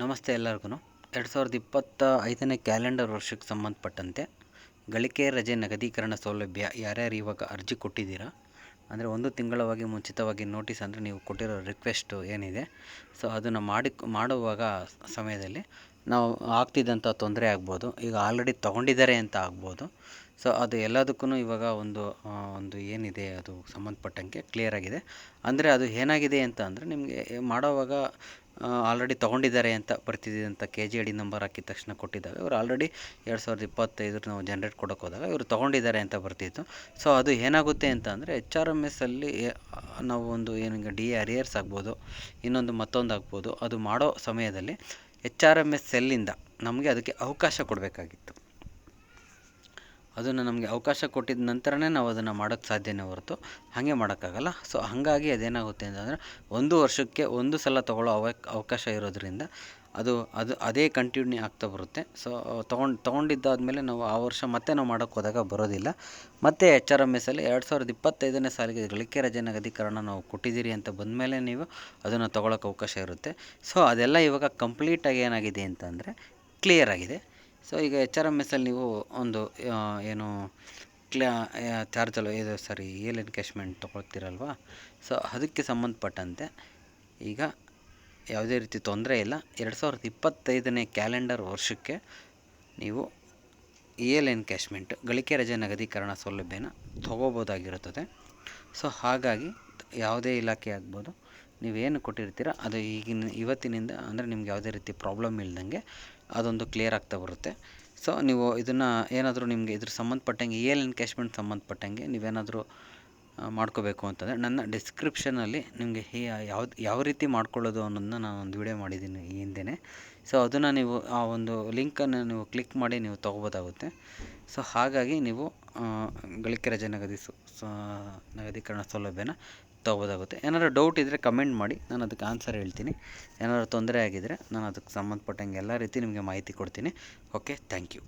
ನಮಸ್ತೆ ಎಲ್ಲರಿಗೂ ಎರಡು ಸಾವಿರದ ಇಪ್ಪತ್ತ ಐದನೇ ಕ್ಯಾಲೆಂಡರ್ ವರ್ಷಕ್ಕೆ ಸಂಬಂಧಪಟ್ಟಂತೆ ಗಳಿಕೆ ರಜೆ ನಗದೀಕರಣ ಸೌಲಭ್ಯ ಯಾರ್ಯಾರು ಇವಾಗ ಅರ್ಜಿ ಕೊಟ್ಟಿದ್ದೀರಾ? ಅಂದರೆ ಒಂದು ತಿಂಗಳವಾಗಿ ಮುಂಚಿತವಾಗಿ ನೋಟಿಸ್ ಅಂದರೆ ನೀವು ಕೊಟ್ಟಿರೋ ರಿಕ್ವೆಸ್ಟು ಏನಿದೆ. ಸೊ ಅದನ್ನು ಮಾಡಿ, ಮಾಡುವಾಗ ಸಮಯದಲ್ಲಿ ನಾವು ಆಗ್ತಿದ್ದಂಥ ತೊಂದರೆ ಆಗ್ಬೋದು. ಈಗ ಆಲ್ರೆಡಿ ತೊಗೊಂಡಿದ್ದಾರೆ ಅಂತ ಆಗ್ಬೋದು. ಸೊ ಅದು ಎಲ್ಲದಕ್ಕೂ ಇವಾಗ ಒಂದು ಒಂದು ಏನಿದೆ ಅದು ಸಂಬಂಧಪಟ್ಟಂಗೆ ಕ್ಲಿಯರ್ ಆಗಿದೆ. ಅಂದರೆ ಅದು ಏನಾಗಿದೆ ಅಂತ ಅಂದರೆ ನಿಮಗೆ ಮಾಡೋವಾಗ ಆಲ್ರೆಡಿ ತೊಗೊಂಡಿದ್ದಾರೆ ಅಂತ ಬರ್ತಿದೆ ಅಂತ ಕೆ ಜಿ ಡಿ ನಂಬರ್ ಹಾಕಿದ ತಕ್ಷಣ ಕೊಟ್ಟಿದ್ದಾವೆ ಇವರು ಆಲ್ರೆಡಿ ಎರಡು ಸಾವಿರದ ಇಪ್ಪತ್ತೈದರ ನಾವು ಜನ್ರೇಟ್ ಕೊಡೋಕೆ ಹೋದಾಗ ಇವರು ತೊಗೊಂಡಿದ್ದಾರೆ ಅಂತ ಬರ್ತಿತ್ತು. ಸೊ ಅದು ಏನಾಗುತ್ತೆ ಅಂತ ಅಂದರೆ ಎಚ್ ಆರ್ ಎಂ ಎಸ್ಸಲ್ಲಿ ನಾವು ಒಂದು ಏನು ಡಿ ಎ ಅರಿಯರ್ಸ್ ಆಗ್ಬೋದು, ಇನ್ನೊಂದು ಮತ್ತೊಂದು ಆಗ್ಬೋದು, ಅದು ಮಾಡೋ ಸಮಯದಲ್ಲಿ ಎಚ್ ಆರ್ ಎಂ ಎಸ್ ಸೆಲ್ಲಿಂದ ನಮಗೆ ಅದಕ್ಕೆ ಅವಕಾಶ ಕೊಡಬೇಕಾಗಿತ್ತು. ಅದನ್ನು ನಮಗೆ ಅವಕಾಶ ಕೊಟ್ಟಿದ ನಂತರನೇ ನಾವು ಅದನ್ನು ಮಾಡೋಕ್ಕೆ ಸಾಧ್ಯನೇ ಹೊರತು ಹಾಗೆ ಮಾಡೋಕ್ಕಾಗಲ್ಲ. ಸೊ ಹಾಗಾಗಿ ಅದೇನಾಗುತ್ತೆ ಅಂತಂದರೆ ಒಂದು ವರ್ಷಕ್ಕೆ ಒಂದು ಸಲ ತೊಗೊಳ್ಳೋ ಅವ, ಅವಕಾಶ ಇರೋದರಿಂದ ಅದು ಅದು ಅದೇ ಕಂಟಿನ್ಯೂ ಆಗ್ತಾ ಬರುತ್ತೆ. ಸೊ ತೊಗೊಂಡು, ತೊಗೊಂಡಿದ್ದಾದಮೇಲೆ ನಾವು ಆ ವರ್ಷ ಮತ್ತೆ ನಾವು ಮಾಡೋಕ್ಕೆ ಹೋದಾಗ ಬರೋದಿಲ್ಲ. ಮತ್ತೆ ಎಚ್ ಆರ್ ಎಂ ಎಸ್ಸಲ್ಲಿ ಎರಡು ಸಾವಿರದ ಇಪ್ಪತ್ತೈದನೇ ಸಾಲಿಗೆ ಗಳಿಕೆ ರಜೆ ನಗದೀಕರಣ ನಾವು ಕೊಟ್ಟಿದ್ದೀರಿ ಅಂತ ಬಂದಮೇಲೆ ನೀವು ಅದನ್ನು ತೊಗೊಳಕ್ಕೆ ಅವಕಾಶ ಇರುತ್ತೆ. ಸೊ ಅದೆಲ್ಲ ಇವಾಗ ಕಂಪ್ಲೀಟಾಗಿ ಏನಾಗಿದೆ ಅಂತಂದರೆ ಕ್ಲಿಯರ್ ಆಗಿದೆ. ಸೊ ಈಗ ಎಚ್ ಆರ್ ಎಂ ಎಸ್ಸಲ್ಲಿ ನೀವು ಒಂದು ಏನು, ಕ್ಲಾ ಚಾರ್ಜಲ್ಲ ಇದು ಸಾರಿ ಏಲ್ ಎನ್ಕ್ಯಾಶ್ಮೆಂಟ್ ತೊಗೊಳ್ತೀರಲ್ವ? ಸೊ ಅದಕ್ಕೆ ಸಂಬಂಧಪಟ್ಟಂತೆ ಈಗ ಯಾವುದೇ ರೀತಿ ತೊಂದರೆ ಇಲ್ಲ. ಎರಡು ಸಾವಿರದ ಇಪ್ಪತ್ತೈದನೇ ಕ್ಯಾಲೆಂಡರ್ ವರ್ಷಕ್ಕೆ ನೀವು ಇ ಎಲ್ ಎನ್ಕ್ಯಾಶ್ಮೆಂಟ್ ಗಳಿಕೆ ರಜೆ ನಗದೀಕರಣ ಸೌಲಭ್ಯನ ತೊಗೋಬೋದಾಗಿರುತ್ತದೆ. ಸೊ ಹಾಗಾಗಿ ಯಾವುದೇ ಇಲಾಖೆ ಆಗ್ಬೋದು, ನೀವೇನು ಕೊಟ್ಟಿರ್ತೀರ, ಅದು ಈಗಿನ, ಇವತ್ತಿನಿಂದ ಅಂದರೆ ನಿಮ್ಗೆ ಯಾವುದೇ ರೀತಿ ಪ್ರಾಬ್ಲಮ್ ಇಲ್ದಂಗೆ ಅದೊಂದು ಕ್ಲಿಯರ್ ಆಗ್ತಾ ಬರುತ್ತೆ. ಸೊ ನೀವು ಇದನ್ನು ಏನಾದರೂ ನಿಮಗೆ ಇದ್ರ ಸಂಬಂಧಪಟ್ಟಂಗೆ ಇ ಎಲ್ ಕ್ಯಾಶ್ಮೆಂಟ್ ಸಂಬಂಧಪಟ್ಟಂಗೆ ನೀವೇನಾದರೂ ಮಾಡ್ಕೋಬೇಕು ಅಂತಂದರೆ ನನ್ನ ಡಿಸ್ಕ್ರಿಪ್ಷನಲ್ಲಿ ನಿಮಗೆ ಯಾವ್ದು, ಯಾವ ರೀತಿ ಮಾಡ್ಕೊಳ್ಳೋದು ಅನ್ನೋದನ್ನ ನಾನು ಒಂದು ವೀಡಿಯೋ ಮಾಡಿದ್ದೀನಿ ಈ ಹಿಂದೆಯೇ ಸೊ ಅದನ್ನು ನೀವು, ಆ ಒಂದು ಲಿಂಕನ್ನು ನೀವು ಕ್ಲಿಕ್ ಮಾಡಿ ನೀವು ತೊಗೋಬೋದಾಗುತ್ತೆ. ಸೊ ಹಾಗಾಗಿ ನೀವು ಗಳಿಕೆ ರಜೆ ನಗದಿಸು ನಗದೀಕರಣ ಸೌಲಭ್ಯನ ತೊಗೋಬೋದಾಗುತ್ತೆ. ಏನಾದರೂ ಡೌಟ್ ಇದ್ದರೆ ಕಮೆಂಟ್ ಮಾಡಿ, ನಾನು ಅದಕ್ಕೆ ಆನ್ಸರ್ ಹೇಳ್ತೀನಿ. ಏನಾದರೂ ತೊಂದರೆ ಆಗಿದ್ದರೆ ನಾನು ಅದಕ್ಕೆ ಸಂಬಂಧಪಟ್ಟಂಗೆ ಎಲ್ಲ ರೀತಿ ನಿಮಗೆ ಮಾಹಿತಿ ಕೊಡ್ತೀನಿ. Okay thank you